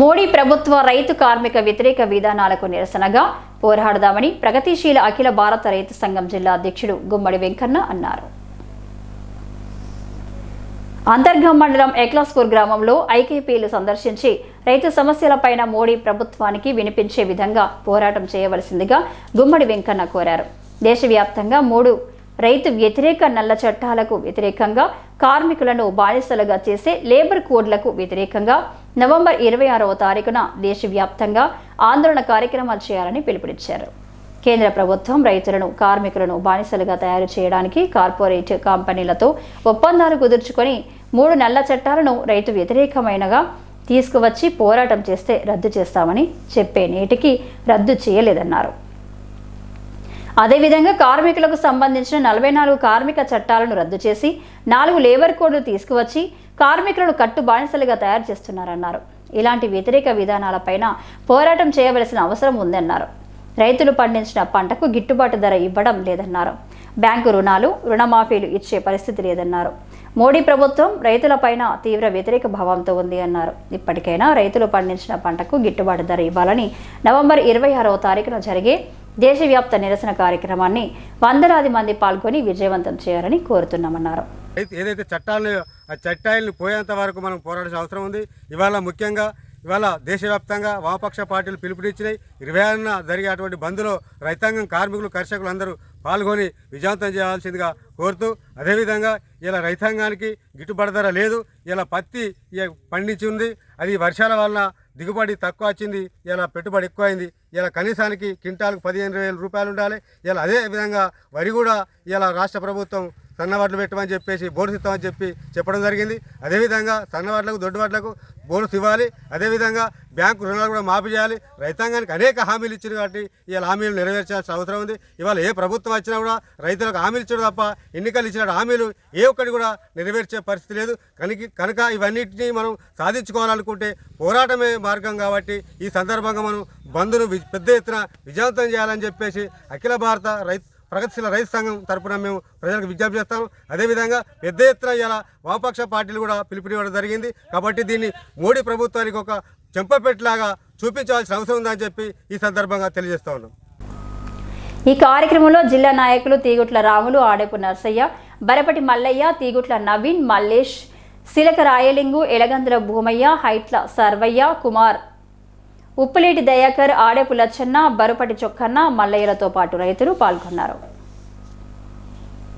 మోడీ ప్రభుత్వ రైతు కార్మిక వ్యతిరేక విధానాలకు నిరసనగా పోరాడదామని ప్రగతిశీల అఖిల భారత రైతు సంఘం జిల్లా అధ్యక్షుడు గుమ్మడి వెంకన్న అన్నారు. అంతర్గం మండలం ఎక్లాస్పూర్ గ్రామంలో ఐకేపీలు సందర్శించి రైతు సమస్యలపైన మోడీ ప్రభుత్వానికి వినిపించే విధంగా పోరాటం చేయవలసిందిగా గుమ్మడి వెంకన్న కోరారు. దేశవ్యాప్తంగా మూడు రైతు వ్యతిరేక నల్ల చట్టాలకు వ్యతిరేకంగా కార్మికులను బానిసలుగా చేసే లేబర్ కోడ్లకు వ్యతిరేకంగా నవంబర్ ఇరవై ఆరవ తారీఖున దేశవ్యాప్తంగా ఆందోళన కార్యక్రమాలు చేయాలని పిలుపునిచ్చారు. కేంద్ర ప్రభుత్వం రైతులను కార్మికులను బానిసలుగా తయారు చేయడానికి కార్పొరేట్ కంపెనీలతో ఒప్పందాలు కుదుర్చుకొని మూడు నెలల చట్టాలను రైతు వ్యతిరేకమైనగా తీసుకువచ్చి పోరాటం చేస్తే రద్దు చేస్తామని చెప్పే నేటికి రద్దు చేయలేదన్నారు. అదేవిధంగా కార్మికులకు సంబంధించిన నలభై నాలుగు కార్మిక చట్టాలను రద్దు చేసి నాలుగు లేబర్ కోడ్లు తీసుకువచ్చి కార్మికులను కట్టు బానిసలుగా తయారు చేస్తున్నారన్నారు. ఇలాంటి వ్యతిరేక విధానాలపైన పోరాటం చేయవలసిన అవసరం ఉందన్నారు. రైతులు పండించిన పంటకు గిట్టుబాటు ధర ఇవ్వడం లేదన్నారు. బ్యాంకు రుణాలు రుణమాఫీలు ఇచ్చే పరిస్థితి లేదన్నారు. మోడీ ప్రభుత్వం రైతులపైన తీవ్ర వ్యతిరేక భావంతో ఉంది అన్నారు. ఇప్పటికైనా రైతులు పండించిన పంటకు గిట్టుబాటు ధర ఇవ్వాలని నవంబర్ ఇరవై ఆరవ తారీఖున జరిగే దేశవ్యాప్త నిరసన కార్యక్రమాన్ని వందలాది మంది పాల్గొని విజయవంతం చేయాలని కోరుతున్నామన్నారు. ఏదైతే చట్టాలను ఆ చట్టాలను పోయేంత వరకు మనం పోరాడాల్సిన అవసరం ఉంది. ఇవాళ ముఖ్యంగా ఇవాళ దేశవ్యాప్తంగా వామపక్ష పార్టీలు పిలుపునిచ్చినాయి. ఇరవై ఆరున జరిగేటువంటి బంద్లో రైతాంగం కార్మికులు కర్షకులు అందరూ పాల్గొని విజయవంతం చేయాల్సిందిగా కోరుతూ అదేవిధంగా ఇలా రైతాంగానికి గిట్టుబాటు ధర లేదు. ఇలా పత్తి పండించి ఉంది అది వర్షాల వలన దిగుబడి తక్కువ వచ్చింది. ఇలా పెట్టుబడి ఎక్కువైంది. ఇలా కనీసానికి క్వింటాల్కు పదిహేను వేల రూపాయలు ఉండాలి. ఇలా అదే విధంగా వరి కూడా ఇలా రాష్ట్ర ప్రభుత్వం సన్నవాట్లు పెట్టమని చెప్పేసి బోనస్ ఇస్తామని చెప్పి చెప్పడం జరిగింది. అదేవిధంగా సన్నవాట్లకు దొడ్డువాట్లకు బోనస్ ఇవ్వాలి అదేవిధంగా బ్యాంకు రుణాలు కూడా మాఫీ చేయాలి. రైతాంగానికి అనేక హామీలు ఇచ్చారు కాబట్టి ఇవాళ హామీలు నెరవేర్చాల్సిన అవసరం ఉంది. ఇవాళ ఏ ప్రభుత్వం వచ్చినా కూడా రైతులకు హామీలు ఇచ్చాడు తప్ప ఎన్నికలు ఇచ్చిన హామీలు ఏ ఒక్కటి కూడా నెరవేర్చే పరిస్థితి లేదు. కనుక కనుక ఇవన్నిటినీ మనం సాధించుకోవాలనుకుంటే పోరాటమే మార్గం కాబట్టి ఈ సందర్భంగా మనం బంద్ను పెద్ద ఎత్తున విజయవంతం చేయాలని చెప్పేసి అఖిల భారత రైతు ప్రగతిశీల రైతు సంఘం తరపున మేము ప్రజలకు విజ్ఞప్తి చేస్తాం. అదేవిధంగా పెద్ద ఎత్తున ఇలా వామపక్ష పార్టీలు కూడా పిలుపునివ్వడం జరిగింది. కాబట్టి దీన్ని మోడీ ప్రభుత్వానికి ఒక చెంపపెట్టులాగా చూపించాల్సిన అవసరం ఉందని చెప్పి ఈ సందర్భంగా తెలియజేస్తా ఉన్నాం. ఈ కార్యక్రమంలో జిల్లా నాయకులు తీగుట్ల రాములు ఆడేపు నర్సయ్య బరపటి మల్లయ్య తీగుట్ల నవీన్ మల్లేష్ సిలక రాయలింగు ఎలగందుల భూమయ్య హైట్ల సర్వయ్య కుమార్ ఉప్పులేటి దయాకర్ ఆడేపు లచ్చన్న బరుపటి చొక్కన్న మల్లయ్యలతో పాటు రైతులు పాల్గొన్నారు.